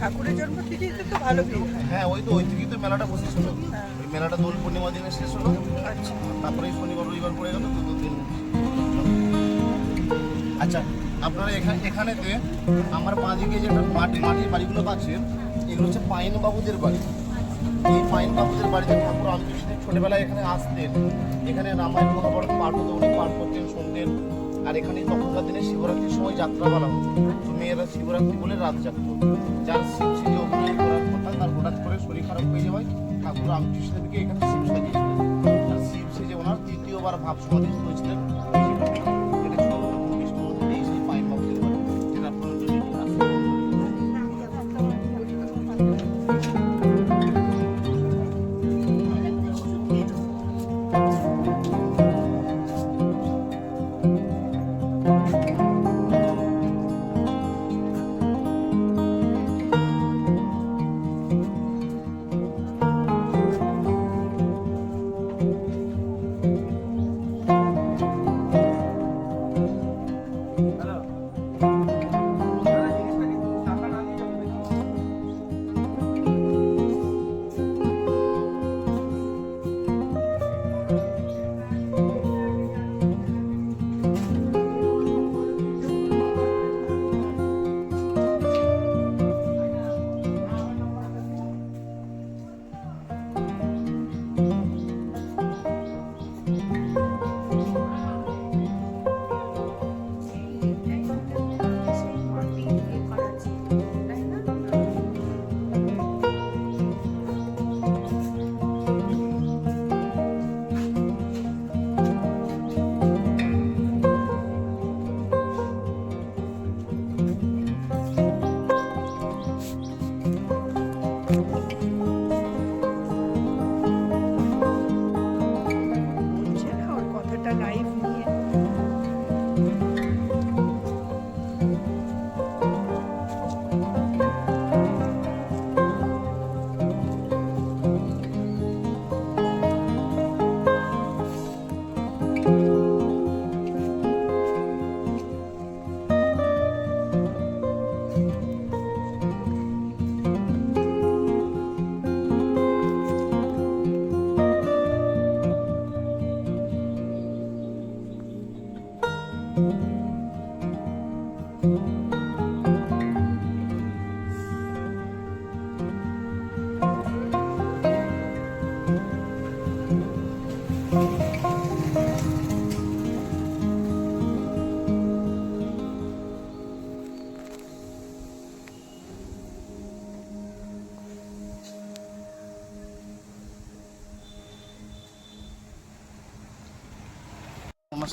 ঠাকুরের জন্মতিথিতে তো ভালো ভিড় হ্যাঁ। ওই তো ওই থেকেই তো মেলাটা বসেছিল ওই মেলাটা দোল পূর্ণিমা দিনে শেষ হলো। আচ্ছা। তারপরে শনিবার রবিবার পড়ে গেল তো দিন। আচ্ছা আপনারা এখানে এখানেতে আমার বাঁদিকে যেটা মাটি মাটির বাড়িগুলো আছে, এগুলো হচ্ছে পাইন বাবুদের বাড়ি। এই পাইন বাবুদের বাড়িতে ঠাকুর রামকৃষ্ণ ছোটবেলায় এখানে আসতেন। এখানে রামায়ণ মহাভারত পাঠ হতো, উনি পাঠ করতেন, শুনতেন। আর এখানে তখনকার দিনে শিবরাত্রির সময় যাত্রা বলা হতো। মেয়েরা শিবরাত্রি বলে রাত জাগতো। যার শিব সেজে অভিনয় করার কথা, তার হঠাৎ করে শরীর খারাপ হয়ে যাওয়ায় ঠাকুর রামকৃষ্ণদেরকে এখানে শিব সাজিয়েছিলেন। আর শিব সেজে ওনার তৃতীয়বার ভাব সমাধি হয়েছিলেন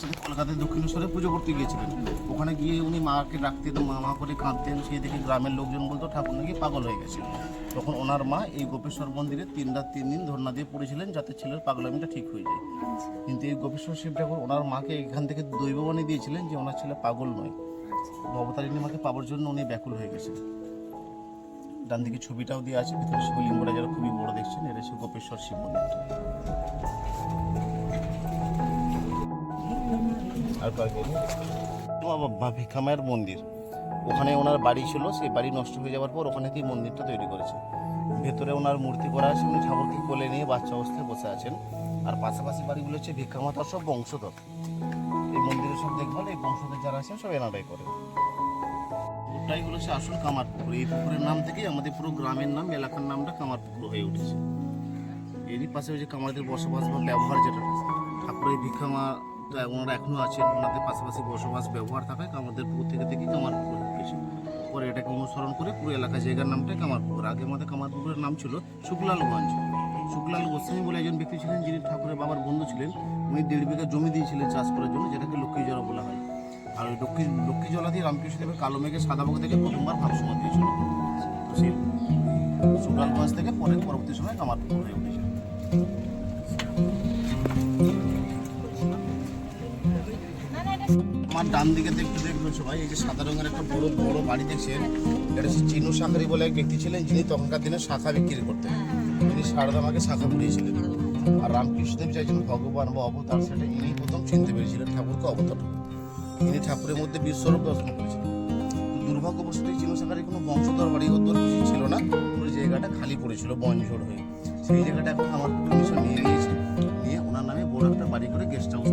সাথে কলকাতায় দক্ষিণেশ্বরে পুজো করতে গিয়েছিলেন। ওখানে গিয়ে উনি মাকে ডাকতেন মা মা করে কাঁদতেন সেই দেখে গ্রামের লোকজন বলতো ঠাকুর নাকি পাগল হয়ে গেছে। তখন ওনার মা এই গোপেশ্বর মন্দিরে তিন রাত তিন দিন ধর্ণা দিয়ে পড়েছিলেন, যাতে ছেলের পাগলামিটা ঠিক হয়ে যায়। কিন্তু এই গোপেশ্বর শিব ঠাকুর ওনার মাকে এখান থেকে দৈববাণী দিয়েছিলেন যে ওনার ছেলে পাগল নয়। ভবতারিণী মাকে পাবার জন্য উনি ব্যাকুল হয়ে গেছেন। ডান দিকে ছবিটাও দিয়ে আছে, ভিতরে শিবলিঙ্গটা যারা খুবই বড় দেখছেন এটা হচ্ছে গোপেশ্বর শিব মন্দিরটা। আর বাবা ভিক্ষামায়ের মন্দির। ওখানে ওনার বাড়ি ছিল, সেই বাড়ি নষ্ট হয়ে যাওয়ার পর ওখানে কি মন্দিরটা তৈরি করেছে। ভেতরে ওনার মূর্তি করা আছে, উনি ঠাকুরকে কোলে নিয়ে বাচ্চা অবস্থায় বসে আছেন। আর পাশাপাশি বাড়িগুলো হচ্ছে ভিক্ষামাতার সব বংশধর। এই মন্দিরের সব দেখভাল, এই বংশধর যারা আছেন, সব এনারাই করে পুকুরটাই হচ্ছে আসল কামার পুকুর এই পুকুরের নাম থেকেই আমাদের পুরো গ্রামের নাম, এলাকার নামটা কামার পুকুর হয়ে উঠেছে। এরই পাশে ওই যে কামারদের বসবাস বা ব্যবহার যেটা, ঠাকুরের ভিক্ষা মা ওনারা এখনও আছেন। ওনাদের পাশাপাশি বসবাস, ব্যবহার থাকায় কামারদের পুকুর থেকে থেকে কামার পুকুর উঠেছে পরে এটাকে অনুসরণ করে পুরো এলাকা জায়গার নামটাই কামার পুকুর আগে আমাদের কামার পুকুরের নাম ছিল শুক্লালগঞ্জ শুক্লাল গোস্বামী বলে একজন ব্যক্তি ছিলেন যিনি ঠাকুরের বাবার বন্ধু ছিলেন। উনি দেড় বিঘা জমি দিয়েছিলেন চাষ করার জন্য, যেটাকে লক্ষ্মী জলা বলা হয়। আর ওই লক্ষ্মী লক্ষ্মী জলা দিয়ে রামকৃষ্ণ দেবের কালো মেঘের সাদা বগ থেকে প্রথমবার ভাব সময় দিয়েছিল তো সেই শুক্লালগঞ্জ থেকে পরে পরবর্তী সময় কামার পুকুর হয়ে উঠেছে। আমার ডান দিকে একটু দেখবেন সবাই, এই যে সাদা রঙের একটা বড় বড় বাড়ি দেখছেন, এটা হচ্ছে চিনু শাখারি বলে এক ব্যক্তি ছিলেন যিনি তখনকার দিনে শাখা বিক্রি করতেন। তিনি সারদামাকে শাখা পুড়িয়েছিলেন আর রামকৃষ্ণদেব চাইছেন ভগবান বা অবতার, সেটা ইনি প্রথম চিনতে পেরেছিলেন, ঠাকুরকে অবতার। ইনি ঠাকুরের মধ্যে বিশ্বরূপ দর্শন করেছিলেন দুর্ভাগ্যবশত চিনু শাখারি কোনো বংশধর বাড়ি ওদের কিছু ছিল না ওই জায়গাটা খালি পড়েছিল, বনঝোড় হয়ে। সেই জায়গাটা এখন আমার কমিশন নিয়ে নিয়েছে। নিয়ে ওনার নামে বড় একটা বাড়ি করে গেস্ট হাউস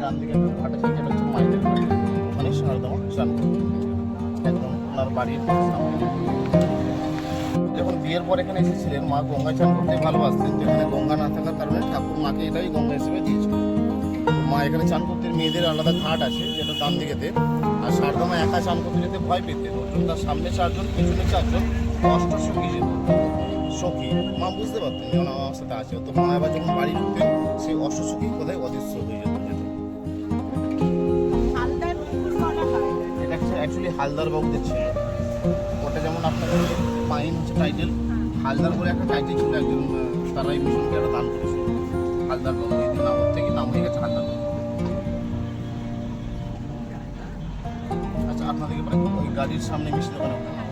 ডান দিকে একটা ঘাট আছে যেটা হচ্ছে মায়েদের ঘাট। ওখানে সারদামা স্নান একদম ওনার বাড়ির যখন বিয়ের পর এখানে এসেছিলেন, মা গঙ্গা চান করতে ভালোবাসতেন, তো এখানে গঙ্গা না থাকার কারণে ঠাকুর মাকে এটাই গঙ্গা হিসেবে দিয়েছিল। মা এখানে চান করতে, মেয়েদের আলাদা ঘাট আছে যেটা ডান দিকেতে। আর সারদামা একা চান করতে যেতে ভয় পেতেন। ওর জন্য তার সামনে চারজন, পেছনে চারজন অষ্ট সখী যেত। সখী। মা বুঝতে পারতেন যে ওনার আমার সাথে আছে। তো মা এবার যখন বাড়ি ঢুকতেন, সেই অষ্ট সখী কোথায় অদৃশ্য হয়ে যেত। হালদার বাবুদের ছিল ওটা যেমন আপনাদের পাইন টাইটেল হালদার বলে একটা টাইটেল ছিল একজন আহ, তারা এই মিশনকে একটা দান করেছিল হালদার বাবু এই নাম থেকে নাম হয়ে গেছে হালদার বাবু। আচ্ছা আপনাদেরকে ওই গাড়ির সামনে মিশতে পারে আপনার নাম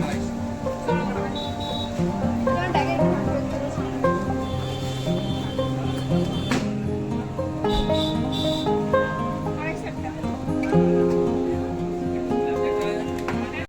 nice.